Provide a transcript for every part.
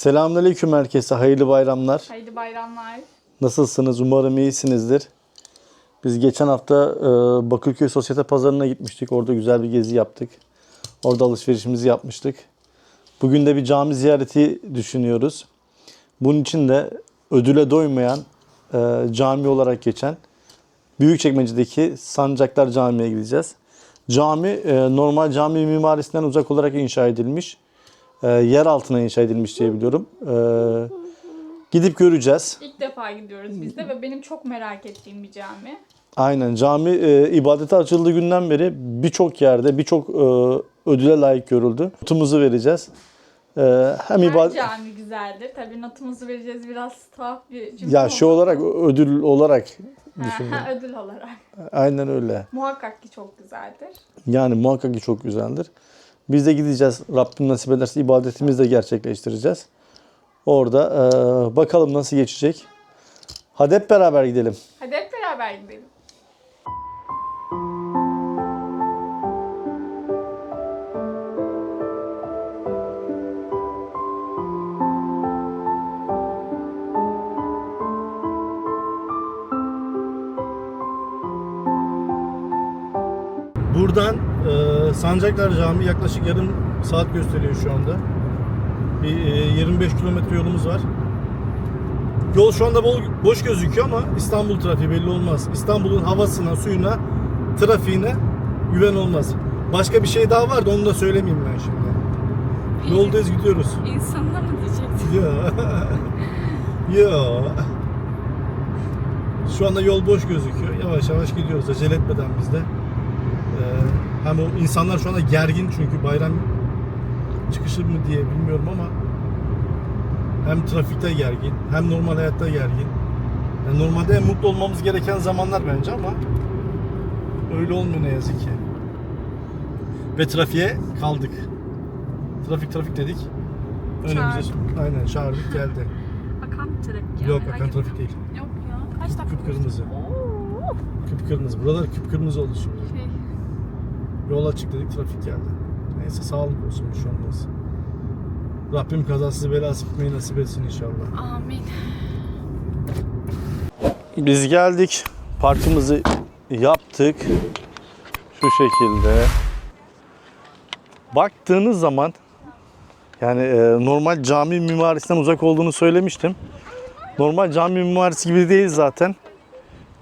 Selamünaleyküm herkese. Hayırlı bayramlar. Hayırlı bayramlar. Nasılsınız? Umarım iyisinizdir. Biz geçen hafta e, Bakırköy Sosyete Pazarı'na gitmiştik. Orada güzel bir gezi yaptık. Orada alışverişimizi yapmıştık. Bugün de bir cami ziyareti düşünüyoruz. Bunun için de ödüle doymayan e, cami olarak geçen Büyükçekmece'deki Sancaklar Camii'ye gideceğiz. Cami e, normal cami mimarisinden uzak olarak inşa edilmiş. E, yer altına inşa edilmiş diye biliyorum. E, gidip göreceğiz. İlk defa gidiyoruz biz de ve benim çok merak ettiğim bir cami. Aynen cami e, ibadete açıldığı günden beri birçok yerde birçok e, ödüle layık görüldü. Notumuzu vereceğiz. E, hem Her ibadet cami güzeldir. Tabii notumuzu vereceğiz biraz tuhaf bir cümle ya şu oldu. olarak ödül olarak düşündüm. ha, ödül olarak. Aynen öyle. Muhakkak ki çok güzeldir. Yani muhakkak ki çok güzeldir. Biz de gideceğiz. Rabbim nasip ederse ibadetimizi de gerçekleştireceğiz. Orada e, bakalım nasıl geçecek. Hadi hep beraber gidelim. Hadi hep beraber gidelim. Buradan Sancaklar Camii yaklaşık yarım saat gösteriyor şu anda. Bir e, 25 kilometre yolumuz var. Yol şu anda bol, boş gözüküyor ama İstanbul trafiği belli olmaz. İstanbul'un havasına, suyuna, trafiğine güven olmaz. Başka bir şey daha vardı onu da söylemeyeyim ben şimdi. Yoldayız gidiyoruz. İnsanına mı diyecektin? Ya. ya. Şu anda yol boş gözüküyor. Yavaş yavaş gidiyoruz. Acele etmeden biz de. Hem o insanlar şu anda gergin çünkü bayram çıkışı mı diye bilmiyorum ama hem trafikte gergin hem normal hayatta gergin. Yani normalde en mutlu olmamız gereken zamanlar bence ama öyle olmuyor ne yazık ki. Ve trafiğe kaldık. Trafik trafik dedik. Önümüze aynen çağırdık geldi. Akan trafik Yok akan trafik değil. Yok ya. Kaç dakika? Kıpkırmızı. Oo. Kıpkırmızı. Buralar kıpkırmızı oldu şimdi. Şey, Yol açık dedik trafik geldi. Neyse sağlık olsun bir şey olmaz. Rabbim kazasız belasız gitmeyi nasip etsin inşallah. amin. Biz geldik. Parkımızı yaptık. Şu şekilde. Baktığınız zaman yani e, normal cami mimarisinden uzak olduğunu söylemiştim. Normal cami mimarisi gibi değil zaten.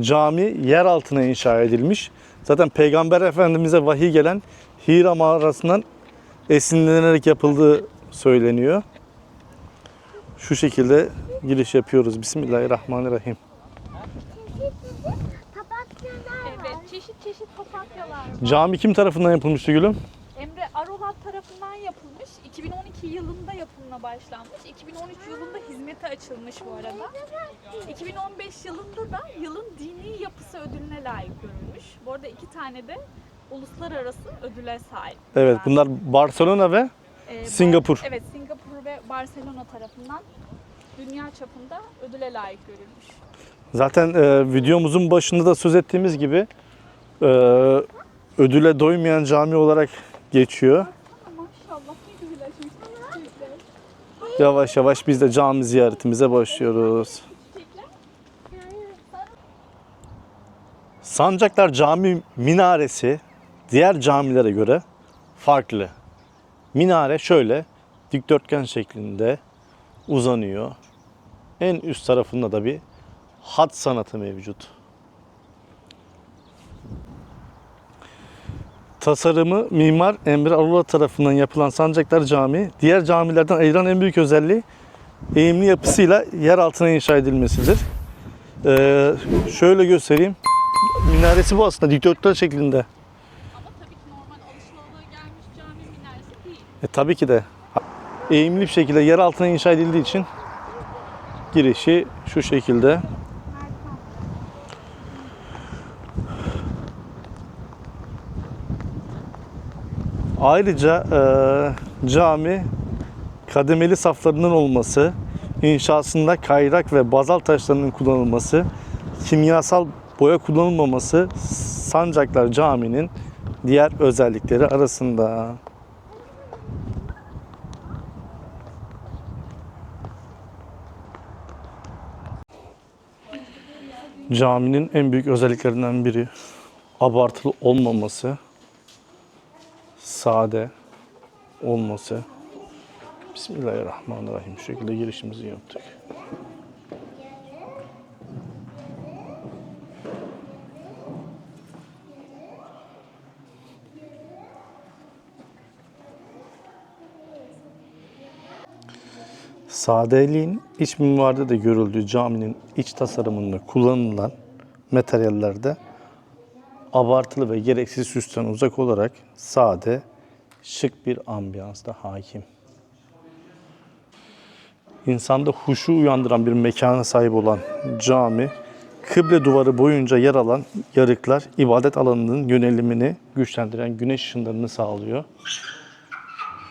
Cami yer altına inşa edilmiş. Zaten Peygamber Efendimiz'e vahiy gelen Hira mağarasından esinlenerek yapıldığı söyleniyor. Şu şekilde giriş yapıyoruz. Bismillahirrahmanirrahim. Evet, çeşit çeşit papatyalar. Cami kim tarafından yapılmıştı gülüm? Emre Arolat tarafından yapılmış. 2012 yılında yapımına başlanmış. 2013 yılında hizmete açılmış bu arada. 2015 yılında da yılın dini yapısı ödülüne layık görülmüş. Bu arada iki tane de uluslararası ödüle sahip. Evet bunlar Barcelona ve e, Bar- Singapur. evet, Singapur ve Barcelona tarafından dünya çapında ödüle layık görülmüş. zaten e, videomuzun başında da söz ettiğimiz gibi e, ödüle doymayan cami olarak geçiyor. Maşallah ne güzel açmış. çiçekler. Yavaş yavaş biz de cami ziyaretimize başlıyoruz. Sancaklar Cami minaresi diğer camilere göre farklı. Minare şöyle dikdörtgen şeklinde uzanıyor. En üst tarafında da bir hat sanatı mevcut. Tasarımı mimar Emre Arula tarafından yapılan Sancaklar Camii, diğer camilerden ayıran en büyük özelliği eğimli yapısıyla yer altına inşa edilmesidir. Ee, şöyle göstereyim. Minaresi bu aslında dikdörtgen şeklinde. Ama tabii ki normal alışılalığı gelmiş cami minaresi değil. E, tabii ki de eğimli bir şekilde yer altına inşa edildiği için girişi şu şekilde. Ayrıca e, cami kademeli saflarının olması, inşasında kayrak ve bazal taşlarının kullanılması, kimyasal boya kullanılmaması Sancaklar Camii'nin diğer özellikleri arasında. Caminin en büyük özelliklerinden biri abartılı olmaması sade olması. Bismillahirrahmanirrahim. Şu şekilde girişimizi yaptık. Sadeliğin iç mimaride de görüldüğü caminin iç tasarımında kullanılan materyallerde abartılı ve gereksiz süsten uzak olarak sade, şık bir ambiyansta hakim. İnsanda huşu uyandıran bir mekana sahip olan cami, kıble duvarı boyunca yer alan yarıklar ibadet alanının yönelimini güçlendiren güneş ışınlarını sağlıyor.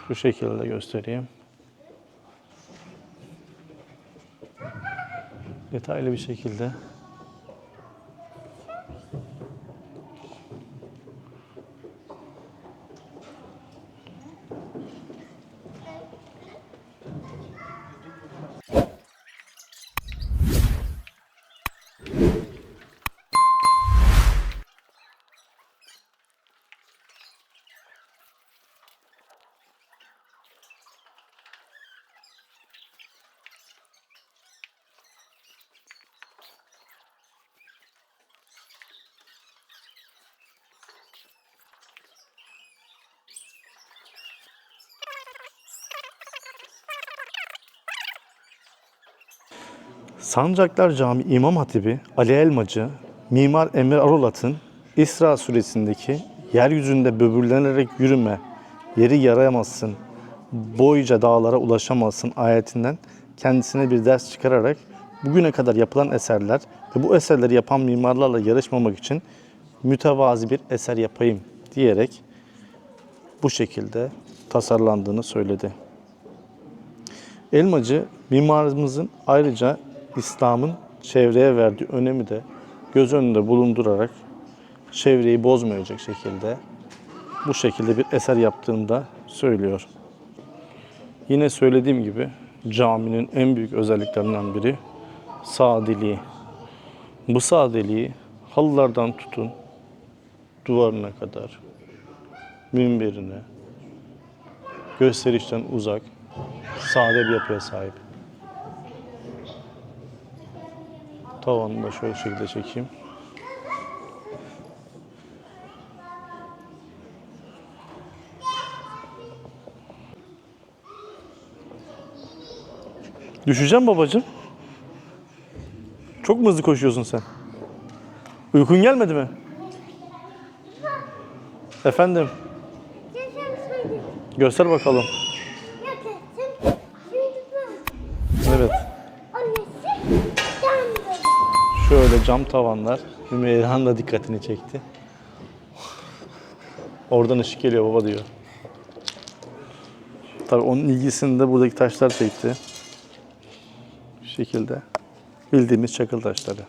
Bu şekilde göstereyim. detaylı bir şekilde Sancaklar Camii İmam Hatibi Ali Elmacı, Mimar Emre Arolat'ın İsra suresindeki yeryüzünde böbürlenerek yürüme, yeri yarayamazsın, boyca dağlara ulaşamazsın ayetinden kendisine bir ders çıkararak bugüne kadar yapılan eserler ve bu eserleri yapan mimarlarla yarışmamak için mütevazi bir eser yapayım diyerek bu şekilde tasarlandığını söyledi. Elmacı mimarımızın ayrıca İslam'ın çevreye verdiği önemi de göz önünde bulundurarak çevreyi bozmayacak şekilde bu şekilde bir eser yaptığını da söylüyor. Yine söylediğim gibi caminin en büyük özelliklerinden biri sadeliği. Bu sadeliği halılardan tutun duvarına kadar, minberine, gösterişten uzak, sade bir yapıya sahip. Tavanını da şöyle şekilde çekeyim. Düşeceğim babacığım. Çok mu hızlı koşuyorsun sen? Uykun gelmedi mi? Efendim, göster bakalım. Şöyle cam tavanlar. Hümeyran da dikkatini çekti. Oradan ışık geliyor baba diyor. Tabii onun ilgisini de buradaki taşlar çekti. Bu şekilde. Bildiğimiz çakıl taşları.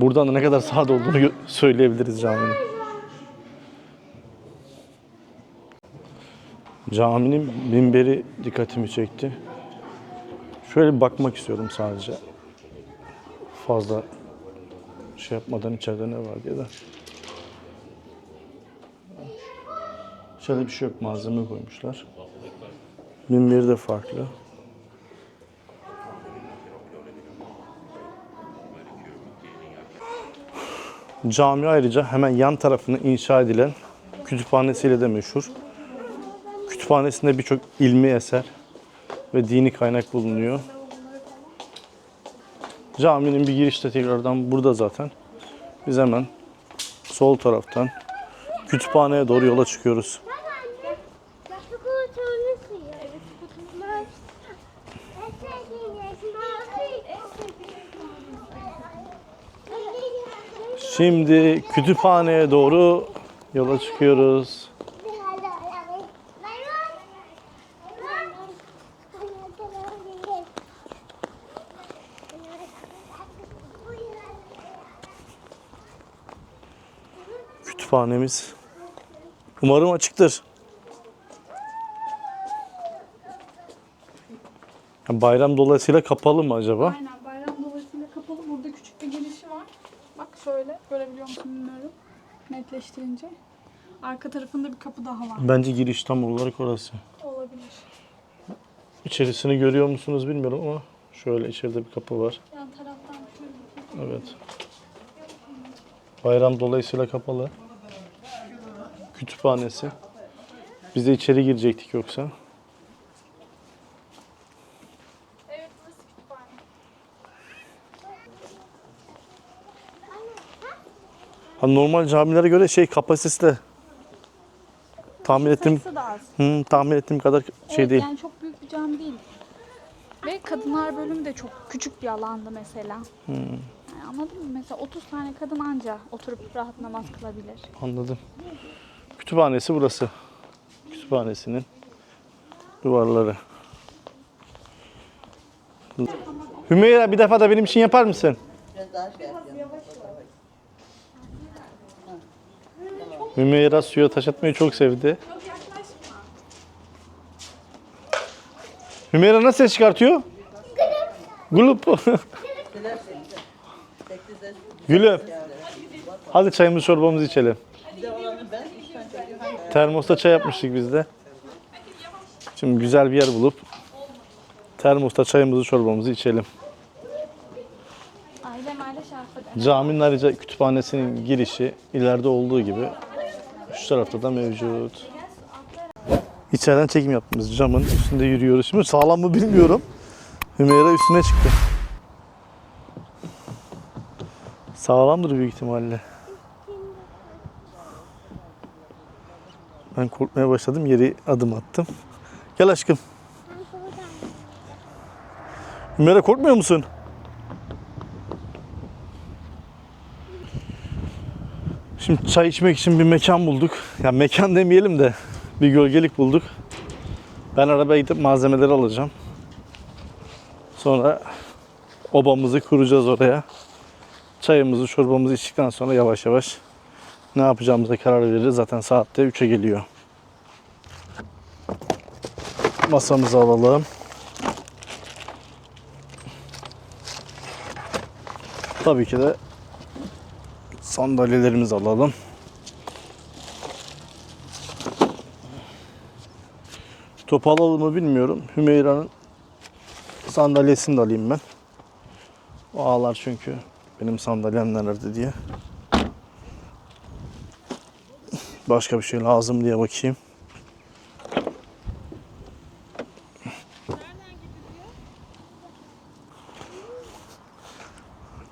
Buradan da ne kadar sade olduğunu söyleyebiliriz caminin. Caminin minberi dikkatimi çekti. Şöyle bir bakmak istiyorum sadece. Fazla şey yapmadan içeride ne var diye de. İçeride bir şey yok. Malzeme koymuşlar. Minberi de farklı. Cami ayrıca hemen yan tarafında inşa edilen kütüphanesiyle de meşhur. Kütüphanesinde birçok ilmi eser ve dini kaynak bulunuyor. Caminin bir girişte tekrardan burada zaten. Biz hemen sol taraftan kütüphaneye doğru yola çıkıyoruz. Şimdi kütüphaneye doğru yola çıkıyoruz. kütüphanemiz. Umarım açıktır. Bayram dolayısıyla kapalı mı acaba? Aynen bayram dolayısıyla kapalı. Burada küçük bir girişi var. Bak şöyle görebiliyor musun bilmiyorum. Netleştirince. Arka tarafında bir kapı daha var. Bence giriş tam olarak orası. Olabilir. İçerisini görüyor musunuz bilmiyorum ama şöyle içeride bir kapı var. Yan taraftan şöyle bir kapı. Evet. Bayram dolayısıyla kapalı. Kütüphanesi. Biz de içeri girecektik yoksa. Evet burası kütüphane. Ha, normal camilere göre şey kapasitesi de tahmin ettiğim hı, tahmin ettiğim kadar şey evet, değil. Yani çok büyük bir cam değil. Ve kadınlar bölümü de çok küçük bir alandı mesela. Hmm. Yani anladın mı? Mesela 30 tane kadın anca oturup rahat namaz kılabilir. Anladım. Kütüphanesi burası. Kütüphanesinin duvarları. Hümeyra bir defa da benim için yapar mısın? Hümeyra suya taş çok sevdi. Hümeyra nasıl ses çıkartıyor? Gulup. Gülüp. Hadi çayımızı çorbamızı içelim. Termosta çay yapmıştık biz de. Şimdi güzel bir yer bulup termosta çayımızı çorbamızı içelim. Caminin ayrıca kütüphanesinin girişi ileride olduğu gibi şu tarafta da mevcut. İçeriden çekim yaptığımız camın üstünde yürüyoruz. Şimdi sağlam mı bilmiyorum. Hümeyra üstüne çıktı. Sağlamdır büyük ihtimalle. Ben korkmaya başladım. Yeri adım attım. Gel aşkım. Hümeyra korkmuyor musun? Şimdi çay içmek için bir mekan bulduk. Ya mekan demeyelim de bir gölgelik bulduk. Ben arabaya gidip malzemeleri alacağım. Sonra obamızı kuracağız oraya. Çayımızı, çorbamızı içtikten sonra yavaş yavaş ne yapacağımıza karar veririz. Zaten saatte 3'e geliyor. Masamızı alalım. Tabii ki de sandalyelerimizi alalım. Topu alalım mı bilmiyorum. Hümeyra'nın sandalyesini de alayım ben. O ağlar çünkü benim sandalyem nerede diye. Başka bir şey lazım diye bakayım.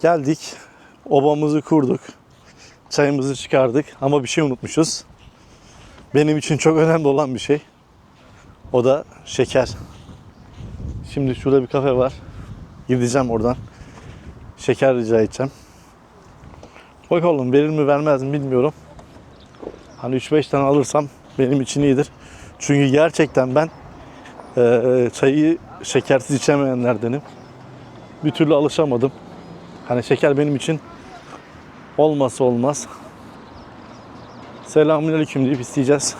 Geldik. Obamızı kurduk. Çayımızı çıkardık ama bir şey unutmuşuz. Benim için çok önemli olan bir şey. O da şeker. Şimdi şurada bir kafe var. Gideceğim oradan. Şeker rica edeceğim. Bakalım verir mi vermez mi bilmiyorum. Hani 3-5 tane alırsam benim için iyidir. Çünkü gerçekten ben eee, çayı şekersiz içemeyenlerdenim. Bir türlü alışamadım. Hani şeker benim için olmazsa olmaz. Selamünaleyküm deyip isteyeceğiz.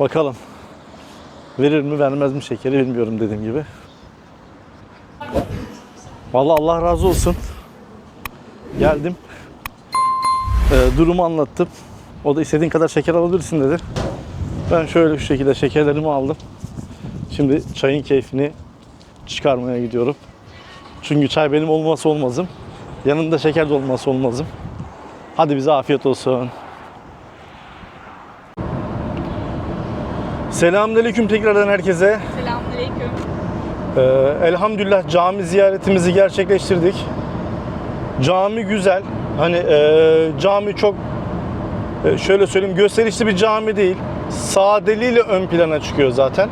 Bakalım. Verir mi vermez mi şekeri bilmiyorum dediğim gibi. Vallahi Allah razı olsun. Geldim. Ee, durumu anlattım. O da istediğin kadar şeker alabilirsin dedi. Ben şöyle şu şekilde şekerlerimi aldım. Şimdi çayın keyfini çıkarmaya gidiyorum. Çünkü çay benim olmazsa olmazım. Yanında şeker de olmazsa olmazım. Hadi bize afiyet olsun. Selamünaleyküm tekrardan herkese. Selamünaleyküm. Ee, elhamdülillah cami ziyaretimizi gerçekleştirdik. Cami güzel. Hani e, cami çok e, şöyle söyleyeyim gösterişli bir cami değil. Sadeliğiyle ön plana çıkıyor zaten.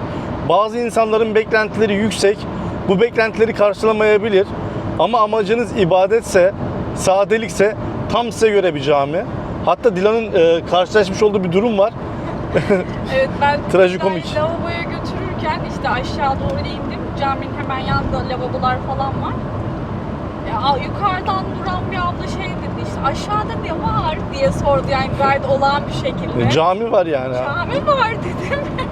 Bazı insanların beklentileri yüksek. Bu beklentileri karşılamayabilir. Ama amacınız ibadetse, sadelikse tam size göre bir cami. Hatta Dilan'ın e, karşılaşmış olduğu bir durum var. Evet ben Trajikomik. Lavaboya götürürken işte aşağı doğru indim. Caminin hemen yanında lavabolar falan var. Ya, yukarıdan duran bir abla şey dedi aşağıda ne var diye sordu yani gayet olağan bir şekilde. E, cami var yani. Cami var dedim.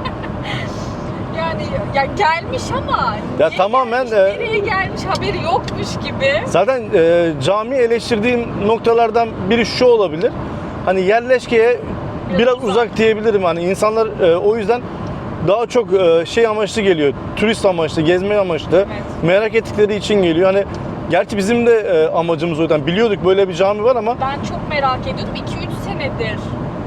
yani ya gelmiş ama Ya tamamen, gelmiş, e, nereye gelmiş haberi yokmuş gibi. Zaten e, cami eleştirdiğim noktalardan biri şu olabilir. Hani yerleşkeye biraz, Biraz uzak. uzak. diyebilirim. Hani insanlar e, o yüzden daha çok e, şey amaçlı geliyor. Turist amaçlı, gezme amaçlı. Merak ettikleri için geliyor. Hani gerçi bizim de e, amacımız o yüzden biliyorduk böyle bir cami var ama Ben çok merak ediyordum. 2-3 senedir.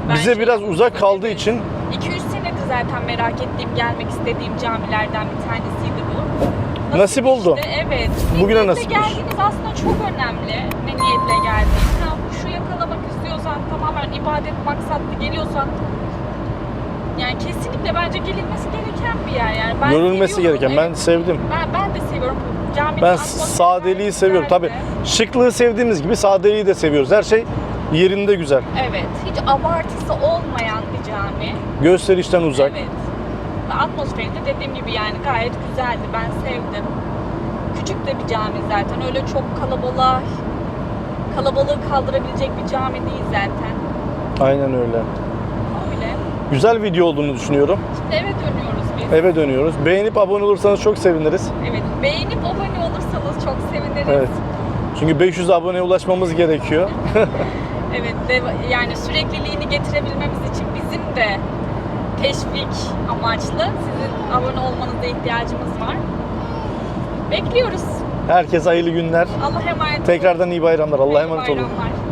ben bize şey- biraz uzak kaldığı için 2-3 senedir zaten merak ettiğim, gelmek istediğim camilerden bir tanesiydi bu. Nasip oldu. işte, evet. Bugüne Niyetle nasipmiş. geldiğiniz aslında çok önemli. Ne niyetle geldiğiniz. Ha, şu yakalamak istiyorsan, tamamen ibadet maksatlı geliyorsan yani kesinlikle bence gelinmesi gereken bir yer yani. Ben görülmesi seviyorum, gereken. Ben evet. sevdim. Ben, ben de seviyorum. Ben sadeliği seviyorum. Tabii şıklığı sevdiğimiz gibi sadeliği de seviyoruz. Her şey yerinde güzel. Evet. Hiç abartısı olmayan bir cami. Gösterişten uzak. Evet. Ve Atmosferi de dediğim gibi yani gayet güzeldi. Ben sevdim. Küçük de bir cami zaten. Öyle çok kalabalığa kalabalığı kaldırabilecek bir cami değil zaten. Aynen öyle. Güzel video olduğunu düşünüyorum. Şimdi eve dönüyoruz biz. Eve dönüyoruz. Beğenip abone olursanız çok seviniriz. Evet. Beğenip abone olursanız çok seviniriz. Evet. Çünkü 500 aboneye ulaşmamız gerekiyor. Evet. Ve yani sürekliliğini getirebilmemiz için bizim de teşvik amaçlı sizin abone olmanıza ihtiyacımız var. Bekliyoruz. Herkese hayırlı günler. Allah emanet olun. Tekrardan iyi bayramlar. Allah'a emanet olun. bayramlar.